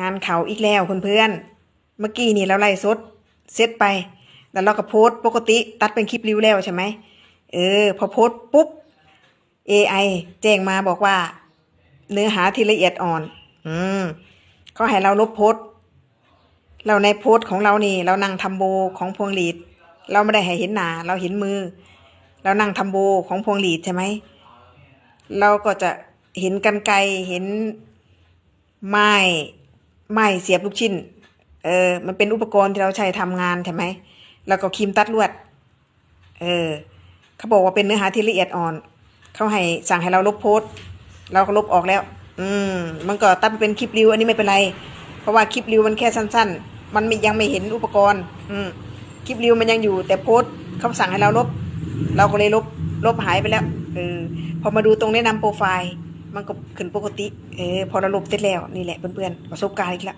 งานเขาอีกแล้วเพื่อนๆ เมื่อกี้นี่เราไล่สดเซตไป แล้วเราก็โพสต์ปกติตัดเป็นคลิปริวแล้วใช่ไหม เออ พอโพสต์ปุ๊บ AI แจ้งมาบอกว่า เนื้อหาที่ละเอียดอ่อน อืมเขาให้เราลบโพสต์เราในโพสต์ของเรานี่ เรานั่งทำโบของพวงหลีด เราไม่ได้ให้เห็นหนาเราเห็นมือ เรานั่งทำโบของพวงหลีดใช่ไหม เราก็จะเห็นกันไกรเห็นไม้ ไม้เสียบลูกชิ้น เออ มันเป็นอุปกรณ์ที่เราใช้ทำงานใช่ไหม แล้วก็ครีมตัดลวด เออ เขาบอกว่าเป็นเนื้อหาที่ละเอียดอ่อน เขาให้สั่งให้เราลบโพสเราก็ลบออกแล้ว อืม มันก็ตัดเป็นคลิปริวอันนี้ไม่เป็นไร เพราะว่าคลิปริวมันแค่สั้น ๆ มันมยังไม่เห็นอุปกรณ์ อืม คลิปริวมันยังอยู่แต่โพสเขาสั่งให้เราลบ เราก็เลยลบ ลบหายไปแล้ว เออ พอมาดูตรงแนะนำโปรไฟล์ มันก็ขึ้นปกติ เออพอเราลบเสร็จแล้วนี่แหละเพื่อนๆประสบการณ์อีกแล้ว